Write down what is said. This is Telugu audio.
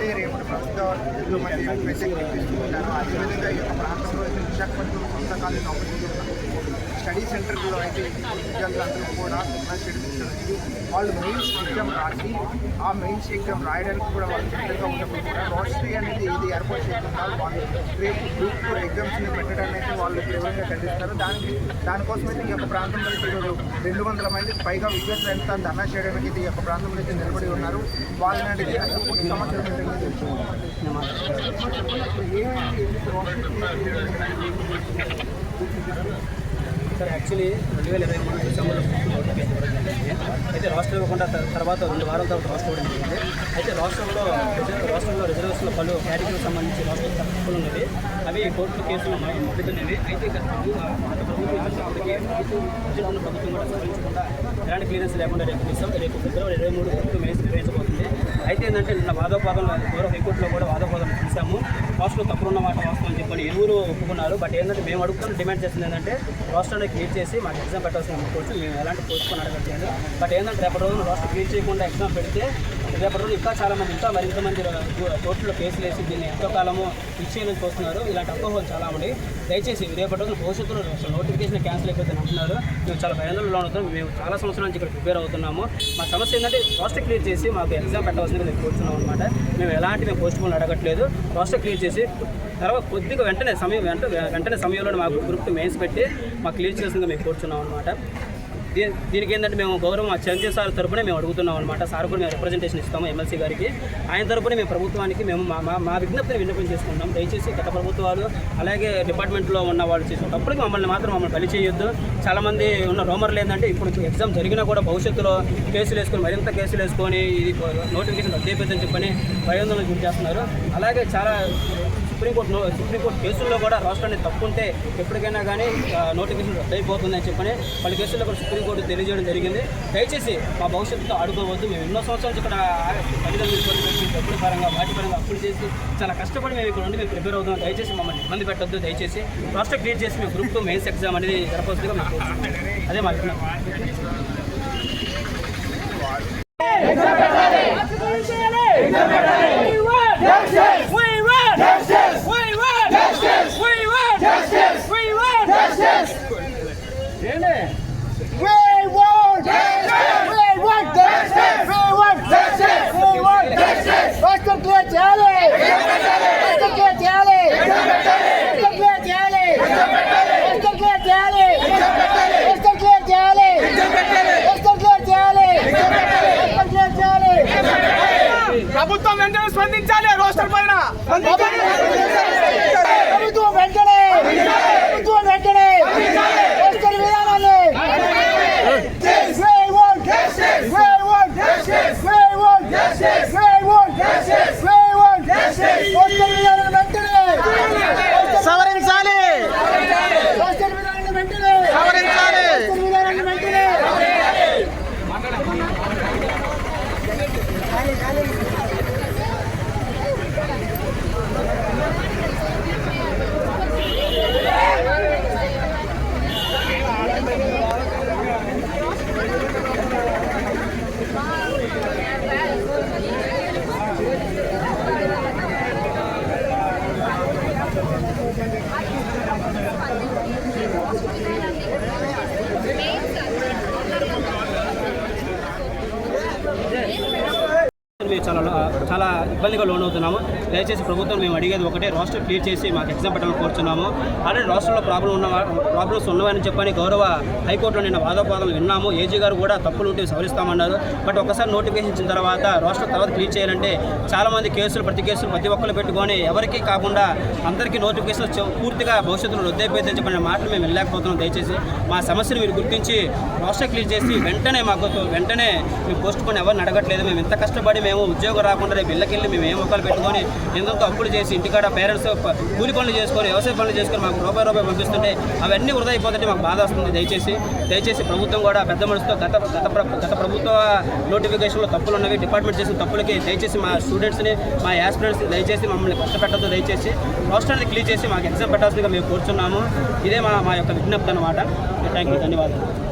అంటే రేపటి ప్రస్తుతం ఎంతో మంది మెసేజ్ తీసుకుంటారు అదేవిధంగా ఈ యొక్క ప్రాంతంలో విశాఖపట్నం సొంత కాలేజ్ ఆపర్చునిటీ స్టడీ సెంటర్లో అయితే విద్యార్థులందరూ కూడా చెడుతుంది వాళ్ళు మెయిన్స్ ఎగ్జామ్ రాసి ఆ మెయిన్స్ ఎగ్జామ్ రాయడానికి కూడా వాళ్ళు సిద్ధంగా ఉన్నప్పుడు కూడా రోస్టరీ అనేది ఏది ఏర్పాటు చేస్తున్నారు వాళ్ళు రేపు గ్రూప్ ఫోర్ ఎగ్జామ్స్ని పెట్టడానికి అయితే వాళ్ళు తీవ్రంగా ఖండిస్తారు దానికి దానికోసం అయితే ఈ యొక్క ప్రాంతంలో ఈరోజు రెండు వందల మంది పైగా విద్యార్థులు ఎంత ధర్నా చేయడానికి ఈ యొక్క ప్రాంతంలో అయితే నిలబడి ఉన్నారు వాళ్ళని అడిగి అసలు కొన్ని తెలుసుకుంటారు. ఏమైంది యాక్చువల్లీ రెండు వేల ఇరవై మూడు డిసెంబర్లో నోటిఫికేషన్ ఇవ్వడం అయితే రాష్ట్రం ఇవ్వకుండా తర్వాత రెండు వారాల తర్వాత రాష్ట్రం ఇవ్వడం జరిగింది. అయితే రాష్ట్రంలో రాష్ట్రంలో రిజర్వేషన్లో పలు కేటగిరీకి సంబంధించి రాష్ట్రం తప్పులు ఉన్నవి. అవి కోర్టు కేసులు మొదలుతున్నవి అయితే గత ప్రభుత్వం ప్రభుత్వం కూడా సవరించకుండా ఎలాంటి క్లియరెన్స్ లేకుండా రేపు డిసెంబర్ రేపు ఫిబ్రవరి ఇరవై మూడు కోర్టు నిర్వహించబోతుంది అయితే ఏంటంటే నిన్న వాదోపాదం గౌరవ హైకోర్టులో కూడా వాదోపాదం చూసాము. రాష్ట్రంలో తప్పులున్న మాట వాస్తవం అని చెప్పని ఇరువురు ఒప్పుకున్నారు. బట్ ఏంటంటే మేము అడుగుతున్న డిమాండ్ చేసింది ఏంటంటే రాష్ట్రానికి క్లియర్ చేసి మాకు ఎగ్జామ్ పెట్టాల్సిన కోర్సు మేము ఎలాంటి పోస్ట్పోన్ అడగట్లేదు. బట్ ఏంటంటే రేపటి రోజున రాష్ట్రం క్లీన్ చేయకుండా ఎగ్జామ్ పెడితే రేపటి రోజు ఇంకా చాలా మంది ఇంకా మరింత మంది కోర్టులో కేసులు వేసి దీన్ని ఎంతో కాలము ఇచ్చేయాలని చూస్తున్నారు. ఇలాంటి అపోహలు చాలా ఉన్నాయి. దయచేసి రేపటి రోజున భవిష్యత్తులో నోటిఫికేషన్ క్యాన్సిల్ అయిపోతే అంటున్నారు. మేము చాలా భయాందోళనలో అవుతాం మేము చాలా సంవత్సరాల నుంచి ఇక్కడ ప్రిపేర్ అవుతున్నాము. మా సమస్య ఏంటంటే రాష్ట్ర క్లియర్ చేసి మాకు ఎగ్జామ్ పెట్టవలసింది మేము కోరుతున్నాం అనమాట మేము ఎలాంటి మేము పోస్ట్ పోన్ అడగట్లేదు. రాష్ట్ర క్లియర్ చేసి తర్వాత కొద్దిగా వెంటనే సమయం వెంట వెంటనే సమయంలో మాకు గ్రూప్ మెయిన్స్ పెట్టి మాకు క్లియర్ చేసిందిగా మేము కోరుతున్నాం అనమాట దీనికి ఏంటంటే మేము గౌరవం మా సార్ తరపునే మేము అడుగుతున్నాం అనమాట సార్ కూడా మేము రిప్రజెంటేషన్ ఇస్తాము ఎమ్మెల్సీ గారికి. ఆయన తరపునే మేము ప్రభుత్వానికి మేము మా మా- మా విజ్ఞప్తిని విన్నపం చేసుకుంటాం దయచేసి గత ప్రభుత్వాలు అలాగే డిపార్ట్మెంట్లో ఉన్న వాళ్ళు చేసిన మమ్మల్ని మాత్రం మమ్మల్ని బలి చేయొద్దు. చాలామంది ఉన్న రోమర్లు ఏంటంటే ఇప్పుడు ఎగ్జామ్ జరిగినా కూడా భవిష్యత్తులో కేసులు వేసుకొని మరింత కేసులు వేసుకొని ఇది నోటిఫికేషన్ రద్దు అయిపోతుందని చెప్పని భయోందనలు గురి చేస్తున్నారు. అలాగే చాలా సుప్రీంకోర్టు సుప్రీంకోర్టు కేసుల్లో కూడా రాష్ట్రాన్ని తప్పుంటే ఎప్పటికైనా కానీ నోటిఫికేషన్ రద్దు అయిపోతుందని చెప్పని వాళ్ళ కేసుల్లో కూడా సుప్రీంకోర్టు తెలియజేయడం జరిగింది. దయచేసి మా భవిష్యత్తుతో ఆడుకోవద్దు. మేము ఎన్నో సంవత్సరాలు ఇక్కడ తల్లిదండ్రులు డబ్బుల పరంగా వాటి పరంగా అప్పులు చేసి చాలా కష్టపడి మేము ఇక్కడ ఉండి మేము ప్రిపేర్ అవుతాం దయచేసి మమ్మల్ని ఇబ్బంది పెట్టొద్దు. దయచేసి రాష్ట్ర క్రియేట్ చేసి మేము గ్రూప్ టూ మెయిన్స్ ఎగ్జామ్ అనేది జరపవచ్చుగా అదే మా జరపవలసిందిగా మేము కోరుతున్నాం. అదే మా విజ్ఞప్తి. ప్రభుత్వం వెంటనే స్పందించాలి రోస్టర్ పైన. చాలా ఇబ్బందిగా లోనవుతున్నాము దయచేసి ప్రభుత్వం మేము అడిగేది ఒకటే రాష్ట్రం క్లియర్ చేసి మాకు ఎగ్జామ్ పెట్టాలని కోరుతున్నాము ఆల్రెడీ రాష్ట్రంలో ప్రాబ్లం ఉన్న ప్రాబ్లమ్స్ ఉన్నవని చెప్పని గౌరవ హైకోర్టులో నిన్న వాదోపాదాలు విన్నాము. ఏజీ గారు కూడా తప్పులు ఉంటే సవరిస్తామన్నారు. బట్ ఒకసారి నోటిఫికేషన్ ఇచ్చిన తర్వాత రాష్ట్రం తర్వాత క్లియర్ చేయాలంటే చాలామంది కేసులు ప్రతి కేసులు ప్రతి ఒక్కరు పెట్టుకొని ఎవరికి కాకుండా అందరికీ నోటిఫికేషన్ పూర్తిగా భవిష్యత్తులో రద్దయిపోయిందని చెప్పిన మాటలు మేము వెళ్ళలేకపోతున్నాం దయచేసి మా సమస్యను మీరు గుర్తించి రాష్ట్రం క్లియర్ చేసి వెంటనే మాకు వెంటనే మేము పోస్ట్ పోన్ ఎవరిని అడగట్లేదు. మేము ఇంత కష్టపడి మేము ఉద్యోగం రాకుండా రేపు ఇళ్ళకెళ్ళి మేము ఏ మొక్కలు పెట్టుకొని ఎంతో అప్పులు చేసి ఇంటికాడ పేరెంట్స్ కూలి పనులు చేసుకొని వ్యవసాయ పనులు చేసుకొని మాకు రూపాయి రూపాయి పంపిస్తుంటే అవన్నీ వృధా అయిపోతుంటే మాకు బాధ వస్తుంది. దయచేసి దయచేసి ప్రభుత్వం కూడా పెద్ద మనసుతో గత గత గత ప్రభుత్వ నోటిఫికేషన్లో తప్పులు ఉన్నవి డిపార్ట్మెంట్ చేసిన తప్పులకి దయచేసి మా స్టూడెంట్స్ని మా యాస్పిరెంట్స్ని దయచేసి మమ్మల్ని కష్టపెట్టద్దు. దయచేసి రాష్ట్రాన్ని క్లీన్ చేసి మాకు ఎగ్జామ్ పెట్టాల్సిందిగా మేము కోరుచున్నాము. ఇదే మా మా యొక్క విజ్ఞప్తి అనమాట థ్యాంక్ యూ ధన్యవాదాలు.